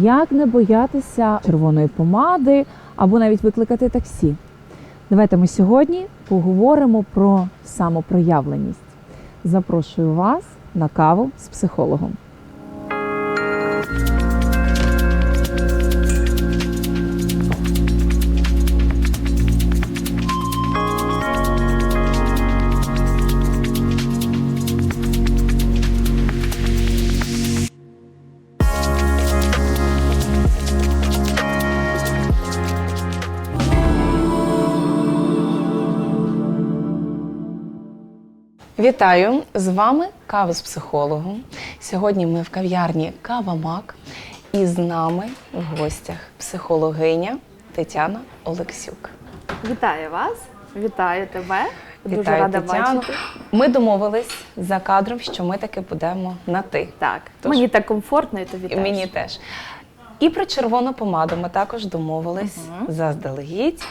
Як не боятися червоної помади або навіть викликати таксі? Давайте ми сьогодні поговоримо про самопроявленість. Запрошую вас на каву з психологом. Вітаю! З вами кава з психологом. Сьогодні ми в кав'ярні Кава Мак і з нами в гостях психологиня Тетяна Олексюк. Вітаю вас, вітаю тебе. Дуже Вітаю, рада Тетяно. бачити. Ми домовились за кадром, що ми таки будемо на ти. Так, Тож- мені так комфортно і тобі теж. мені теж. І про червону помаду ми також домовились заздалегідь.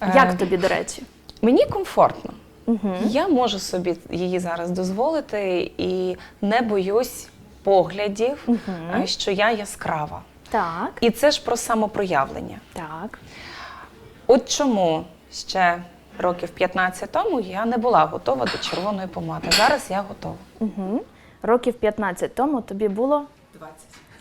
Е, Як тобі, до речі? Мені комфортно. Угу. Я можу собі її зараз дозволити і не боюсь поглядів, е, що я яскрава. Так, І це ж про самопроявлення. так. От чому ще років 15 тому я не була готова до червоної помади. Зараз я готова. Угу. Років 15 тому тобі було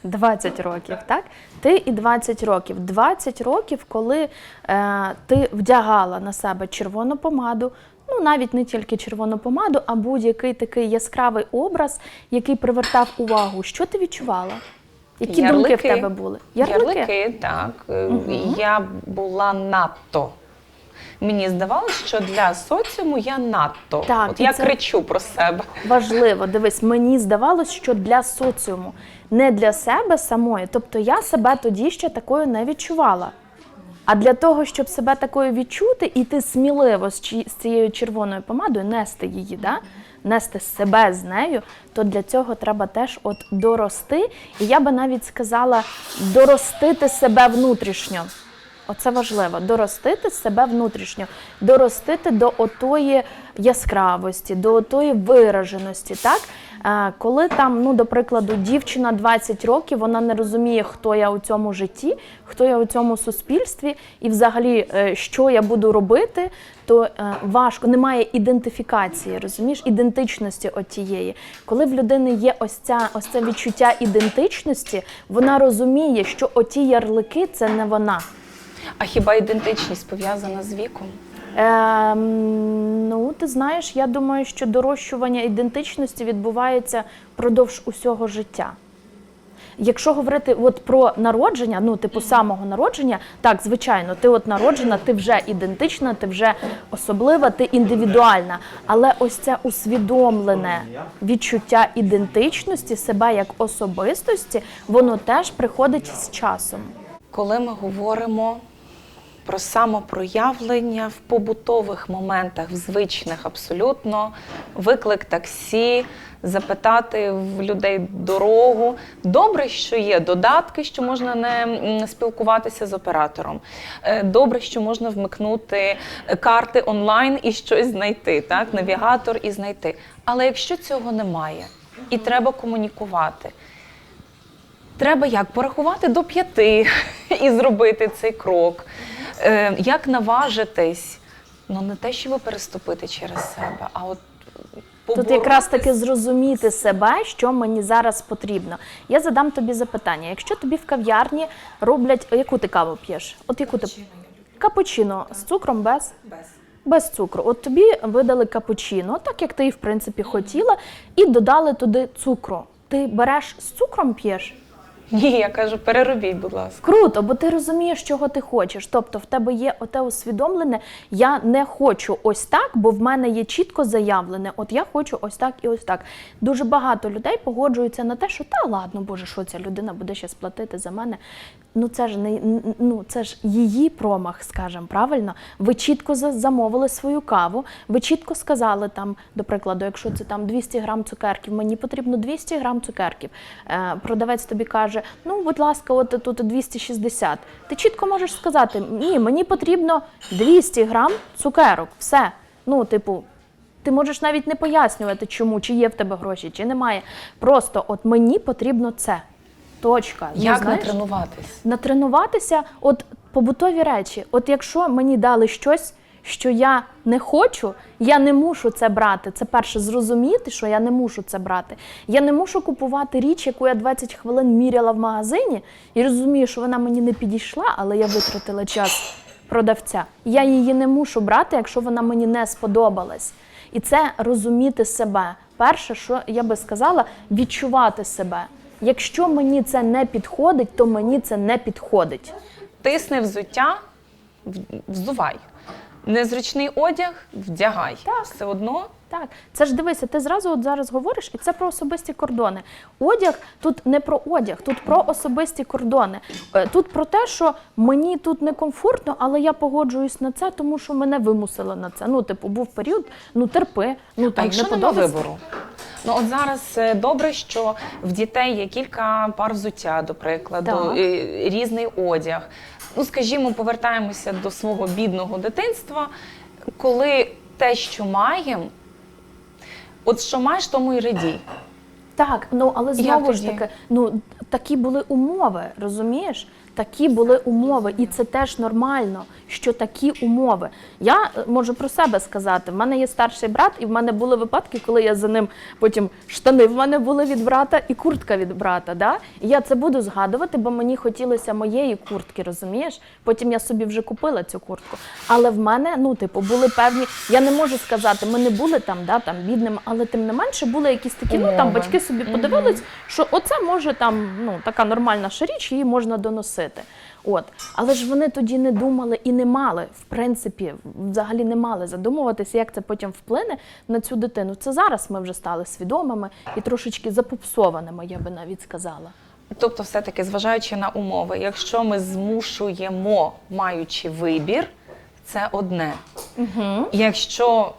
20 років, так? Ти і 20 років. 20 років, коли е, ти вдягала на себе червону помаду, ну навіть не тільки червону помаду, а будь-який такий яскравий образ, який привертав увагу. Що ти відчувала? Які думки в тебе були? Ярлики, так. Е, Я була надто. Мені здавалося, що для соціуму я надто. Так, От я це- кричу про себе. Важливо, дивись, мені здавалось, що для соціуму, не для себе самої. Тобто я себе тоді ще такою не відчувала. А для того, щоб себе такою відчути, і ти сміливо з цією червоною помадою нести її, да? нести себе з нею, то для цього треба теж от дорости. І я би навіть сказала, доростити себе внутрішньо. Оце важливо доростити себе внутрішньо, доростити до отої яскравості, до отої вираженості. Так? Е, Коли там, ну, до прикладу, дівчина 20 років, вона не розуміє, хто я у цьому житті, хто я у цьому суспільстві, і взагалі, е, що я буду робити, то е, важко, немає ідентифікації, розумієш, ідентичності отієї. Коли в людини є ось ця ось це відчуття ідентичності, вона розуміє, що оті ярлики це не вона. А хіба ідентичність пов'язана з віком? Ем, ну, ти знаєш, я думаю, що дорощування ідентичності відбувається впродовж усього життя. Якщо говорити от про народження, ну типу самого народження, так, звичайно, ти от народжена, ти вже ідентична, ти вже особлива, ти індивідуальна. Але ось це усвідомлене відчуття ідентичності себе як особистості, воно теж приходить з часом. Коли ми говоримо про самопроявлення в побутових моментах, в звичних абсолютно, виклик таксі, запитати в людей дорогу. Добре, що є додатки, що можна не спілкуватися з оператором. Е, Добре, що можна вмикнути карти онлайн і щось знайти, так, навігатор і знайти. Але якщо цього немає і треба комунікувати, Треба як порахувати до п'яти і зробити цей крок. Е, як наважитись? Ну не те, щоб переступити через себе, а от Тут якраз таки зрозуміти себе, що мені зараз потрібно. Я задам тобі запитання. Якщо тобі в кав'ярні роблять, яку ти каву п'єш? От яку ти капучино з цукром без? Без цукру. От тобі видали капучино, так як ти в принципі хотіла, і додали туди цукру. Ти береш з цукром п'єш? Ні, я кажу, переробіть, будь ласка. Круто, бо ти розумієш, чого ти хочеш. Тобто в тебе є оте усвідомлене, я не хочу ось так, бо в мене є чітко заявлене, от я хочу ось так і ось так. Дуже багато людей погоджуються на те, що та ладно, боже, що ця людина буде ще сплатити за мене. Ну це ж не ну це ж її промах, скажімо, правильно. Ви чітко замовили свою каву, ви чітко сказали там, до прикладу, якщо це там 200 грам цукерків, мені потрібно 200 грам цукерків. Е, продавець тобі каже: ну, будь ласка, от тут 260. Ти чітко можеш сказати, ні, мені потрібно 200 грам цукерок. Все. Ну, типу. Ти можеш навіть не пояснювати, чому, чи є в тебе гроші, чи немає. Просто от мені потрібно це. Точка. Ну, Як знаєш, натренуватись? натренуватися, от побутові речі. От якщо мені дали щось, що я не хочу, я не мушу це брати. Це перше зрозуміти, що я не мушу це брати. Я не мушу купувати річ, яку я 20 хвилин міряла в магазині, і розумію, що вона мені не підійшла, але я витратила час продавця. Я її не мушу брати, якщо вона мені не сподобалась. І це розуміти себе. Перше, що я би сказала, відчувати себе. Якщо мені це не підходить, то мені це не підходить. Тисни взуття, взувай. Незручний одяг вдягай. Так. Все одно Так, це ж дивися, ти зразу от зараз говориш, і це про особисті кордони. Одяг тут не про одяг, тут про особисті кордони. Е, Тут про те, що мені тут некомфортно, але я погоджуюсь на це, тому що мене вимусили на це. Ну, типу, був період, ну терпи, ну якщо не подобається. вибору? Ну от зараз е, добре, що в дітей є кілька пар взуття, до прикладу, Так. різний одяг. Ну, скажімо, повертаємося до свого бідного дитинства, коли те, що маємо, от що маєш, тому й радій. Так, ну але знову ж таки, ну такі були умови, розумієш? Такі були умови, і це теж нормально, що такі умови. Я е, можу про себе сказати. В мене є старший брат, і в мене були випадки, коли я за ним потім штани в мене були від брата і куртка від брата. Да? І я це буду згадувати, бо мені хотілося моєї куртки, розумієш? Потім я собі вже купила цю куртку. Але в мене, ну, типу, були певні. Я не можу сказати, ми не були там, да, там бідними, але тим не менше були якісь такі, ну там батьки собі подивились, що оце може там ну така нормальна ще річ, її можна доносити. От, але ж вони тоді не думали і не мали, в принципі, взагалі не мали задумуватися, як це потім вплине на цю дитину. Це зараз ми вже стали свідомими і трошечки запупсованими, я би навіть сказала. Тобто, все-таки, зважаючи на умови, якщо ми змушуємо, маючи вибір, це одне. Угу. Якщо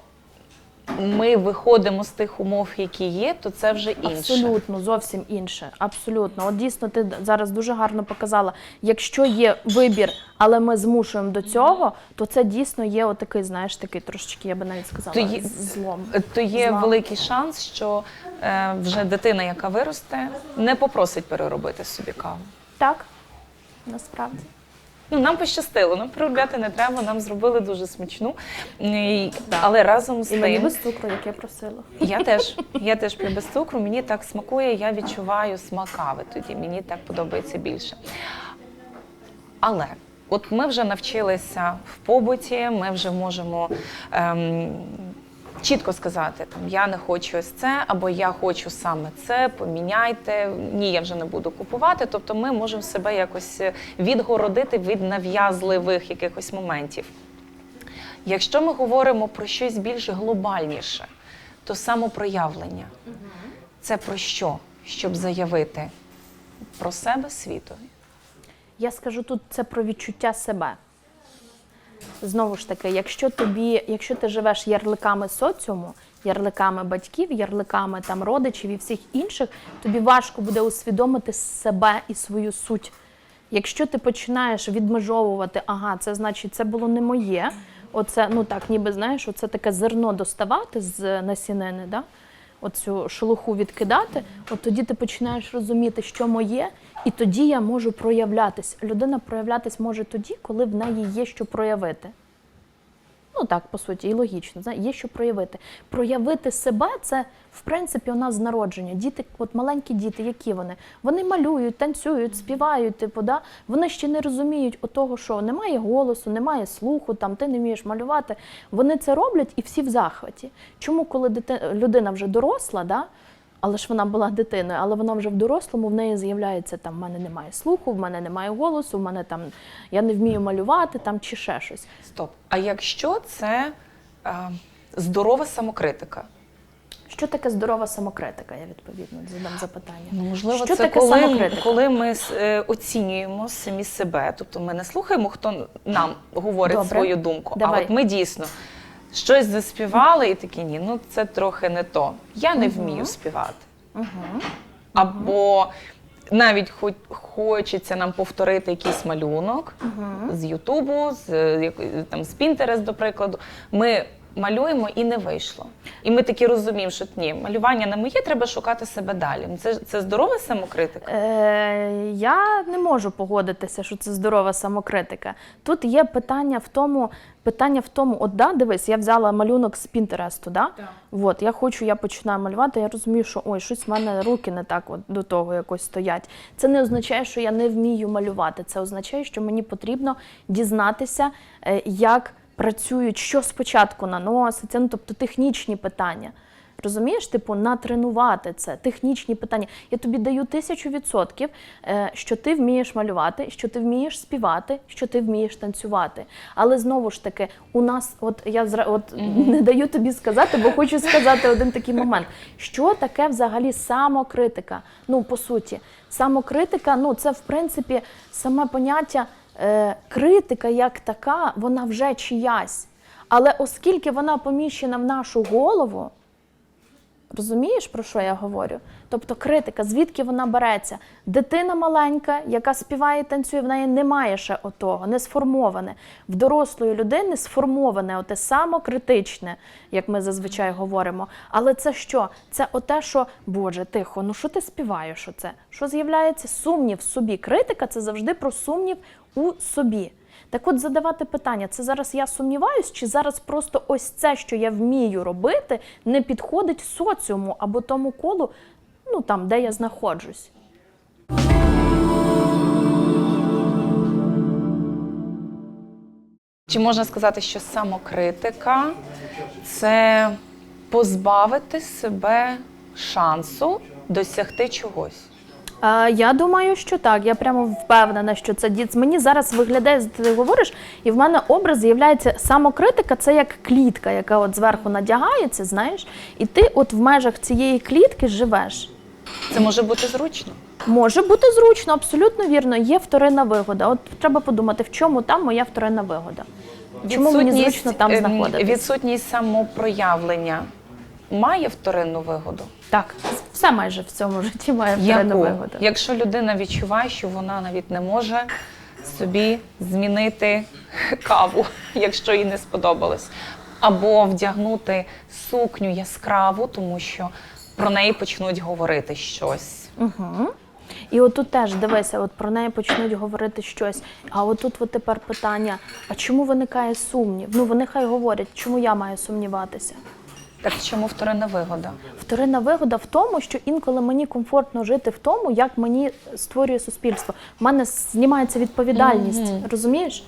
ми виходимо з тих умов, які є, то це вже інше. Абсолютно, зовсім інше. Абсолютно. От дійсно, ти зараз дуже гарно показала. Якщо є вибір, але ми змушуємо до цього, то це дійсно є отакий, знаєш, такий трошечки, я би навіть сказала, То є- злом. То є Зла. великий шанс, що е, вже дитина, яка виросте, не попросить переробити собі каву. Так, насправді. Ну, нам пощастило, нам переробляти не треба, нам зробили дуже смачну. І- Але разом з І мені тим, без цукру, як я просила. я теж, я теж п'ю без цукру, мені так смакує, я відчуваю смак кави тоді, мені так подобається більше. Але от ми вже навчилися в побуті, ми вже можемо ем, чітко сказати, там, я не хочу ось це, або я хочу саме це, поміняйте, ні, я вже не буду купувати. Тобто ми можемо себе якось відгородити від нав'язливих якихось моментів. Якщо ми говоримо про щось більш глобальніше, то самопроявлення це про що? Щоб заявити про себе світові. Я скажу тут це про відчуття себе. Знову ж таки, якщо тобі, якщо ти живеш ярликами соціуму, ярликами батьків, ярликами там родичів і всіх інших, тобі важко буде усвідомити себе і свою суть. Якщо ти починаєш відмежовувати, ага, це значить, це було не моє. Оце, ну так, ніби знаєш, оце таке зерно доставати з насінини, да? Оцю шелуху відкидати, от тоді ти починаєш розуміти, що моє, і тоді я можу проявлятись. Людина проявлятись може тоді, коли в неї є що проявити. Ну так, по суті, і логічно, є що проявити. Проявити себе це, в принципі, у нас з народження. Діти, от маленькі діти, які вони? Вони малюють, танцюють, співають, типу, да? вони ще не розуміють того, що немає голосу, немає слуху, там ти не вмієш малювати. Вони це роблять і всі в захваті. Чому, коли дити... людина вже доросла, да? Але ж вона була дитиною, але вона вже в дорослому, в неї з'являється там, в мене немає слуху, в мене немає голосу, в мене там я не вмію малювати там чи ще щось. Стоп. А якщо це е, здорова самокритика? Що таке здорова самокритика? Я відповідно задам запитання. Ну, можливо, Що це таке коли, самокритика? коли ми е, оцінюємо самі себе. Тобто ми не слухаємо, хто нам говорить Добре. свою думку. Давай. А от ми дійсно щось заспівали і такі ні, ну це трохи не то. Я не вмію співати. Або навіть хоч хочеться нам повторити якийсь малюнок з Ютубу, з, як- там, з Пінтерес, до прикладу. Ми малюємо і не вийшло. І ми такі розуміємо, що ні, малювання не моє, треба шукати себе далі. Це, це здорова самокритика. Е, я не можу погодитися, що це здорова самокритика. Тут є питання в тому, питання в тому, от да, дивись, я взяла малюнок з Пінтересту, да? От, я хочу, я починаю малювати, я розумію, що ой, щось в мене руки не так от до того якось стоять. Це не означає, що я не вмію малювати. Це означає, що мені потрібно дізнатися, е, як працюють, що спочатку наноситься, ну тобто технічні питання. Розумієш, типу, натренувати це, технічні питання. Я тобі даю тисячу відсотків, е, що ти вмієш малювати, що ти вмієш співати, що ти вмієш танцювати. Але знову ж таки, у нас, от я от не даю тобі сказати, бо хочу сказати один такий момент. Що таке взагалі самокритика? Ну, по суті, самокритика, ну це в принципі саме поняття критика як така, вона вже чиясь. Але оскільки вона поміщена в нашу голову, Розумієш, про що я говорю? Тобто критика, звідки вона береться? Дитина маленька, яка співає і танцює, в неї немає ще отого, не сформоване. В дорослої людини сформоване, оте самокритичне, як ми зазвичай говоримо. Але це що? Це оте, що Боже, тихо, ну що ти співаєш? Оце? Що з'являється? Сумнів в собі. Критика це завжди про сумнів у собі. Так от задавати питання, це зараз я сумніваюсь, чи зараз просто ось це, що я вмію робити, не підходить соціуму або тому колу, ну там, де я знаходжусь. Чи можна сказати, що самокритика це позбавити себе шансу досягти чогось? Я думаю, що так. Я прямо впевнена, що це діц. Мені зараз виглядає, ти говориш, і в мене образ з'являється самокритика, це як клітка, яка от зверху надягається, знаєш, і ти от в межах цієї клітки живеш. Це може бути зручно. Може бути зручно, абсолютно вірно. Є вторинна вигода. От треба подумати, в чому там моя вторинна вигода. Чому мені зручно там ем, знаходитись? Відсутність самопроявлення має вторинну вигоду. Так, все майже в цьому житті має Яку? вигоду. Якщо людина відчуває, що вона навіть не може собі змінити каву, якщо їй не сподобалось, або вдягнути сукню яскраву, тому що про неї почнуть говорити щось. Угу. І отут теж дивися, от про неї почнуть говорити щось. А отут от тепер питання: а чому виникає сумнів? Ну вони хай говорять, чому я маю сумніватися? Так чому вторинна вигода? Вторинна вигода в тому, що інколи мені комфортно жити в тому, як мені створює суспільство. У мене знімається відповідальність, розумієш?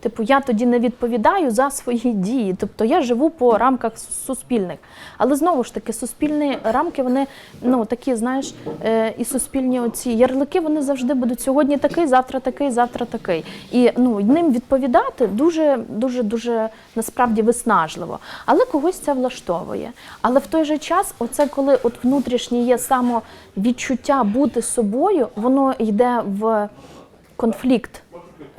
Типу, я тоді не відповідаю за свої дії. Тобто я живу по рамках суспільних. Але знову ж таки, суспільні рамки, вони ну такі, знаєш, е, і суспільні оці ярлики вони завжди будуть сьогодні такий, завтра такий, завтра такий. І ну ним відповідати дуже, дуже, дуже насправді виснажливо. Але когось це влаштовує. Але в той же час, оце коли от внутрішнє є самовідчуття бути собою, воно йде в конфлікт.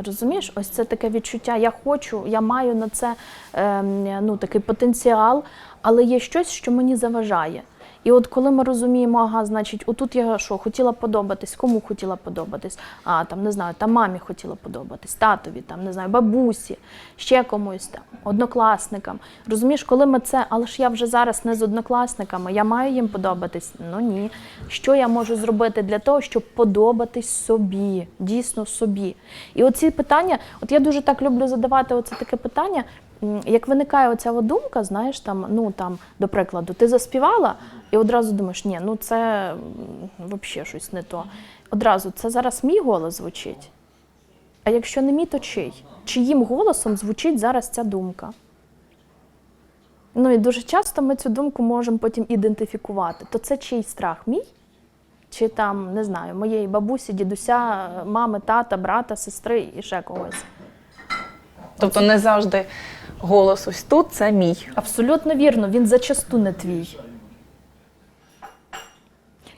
Розумієш, ось це таке відчуття. Я хочу, я маю на це ем, ну, такий потенціал, але є щось, що мені заважає. І от коли ми розуміємо, ага, значить, отут я що, хотіла подобатись, кому хотіла подобатись? А там не знаю, там мамі хотіла подобатись, татові, там не знаю, бабусі, ще комусь там, однокласникам. Розумієш, коли ми це, але ж я вже зараз не з однокласниками, я маю їм подобатись. Ну ні. Що я можу зробити для того, щоб подобатись собі, дійсно собі? І оці питання, от я дуже так люблю задавати оце таке питання. Як виникає оця думка, знаєш, там, ну там, до прикладу, ти заспівала, і одразу думаєш, ні, ну це взагалі щось не то. Одразу це зараз мій голос звучить. А якщо не мій, то чий? Чиїм голосом звучить зараз ця думка? Ну і дуже часто ми цю думку можемо потім ідентифікувати. То це чий страх? Мій? Чи там, не знаю, моєї бабусі, дідуся, мами, тата, брата, сестри і ще когось. Тобто не завжди голос ось тут це мій. Абсолютно вірно, він зачасту не твій.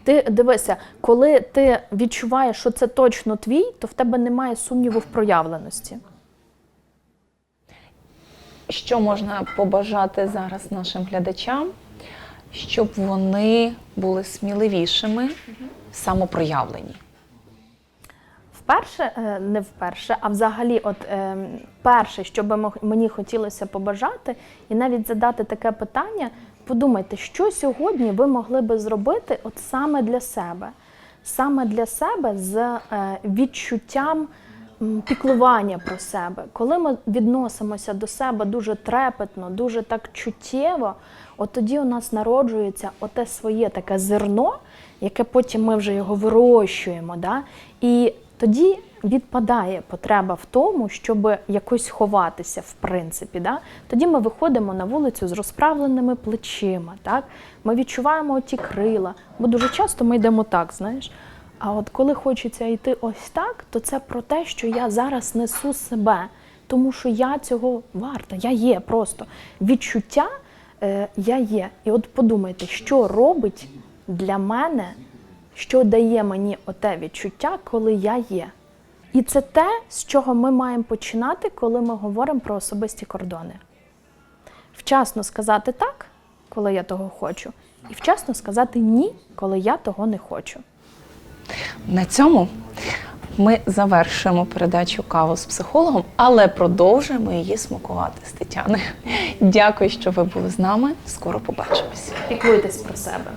Ти дивися, коли ти відчуваєш, що це точно твій, то в тебе немає сумніву в проявленості. Що можна побажати зараз нашим глядачам, щоб вони були сміливішими в самопроявленні? Вперше, е, не вперше, а взагалі, от е, перше, що би мені хотілося побажати, і навіть задати таке питання: подумайте, що сьогодні ви могли би зробити от саме для себе, саме для себе з е, відчуттям піклування про себе. Коли ми відносимося до себе дуже трепетно, дуже так чуттєво, от тоді у нас народжується оте своє таке зерно, яке потім ми вже його вирощуємо. Да? І тоді відпадає потреба в тому, щоб якось ховатися, в принципі. Да? Тоді ми виходимо на вулицю з розправленими плечима. Так? Ми відчуваємо ті крила, бо дуже часто ми йдемо так, знаєш. А от коли хочеться йти ось так, то це про те, що я зараз несу себе, тому що я цього варта, я є просто відчуття е, я є. І от подумайте, що робить для мене, що дає мені оте відчуття, коли я є. І це те, з чого ми маємо починати, коли ми говоримо про особисті кордони. Вчасно сказати так, коли я того хочу, і вчасно сказати ні, коли я того не хочу. На цьому ми завершуємо передачу каву з психологом, але продовжуємо її смакувати з Тетяною. Дякую, що ви були з нами. Скоро побачимось. Піклуйтесь про себе.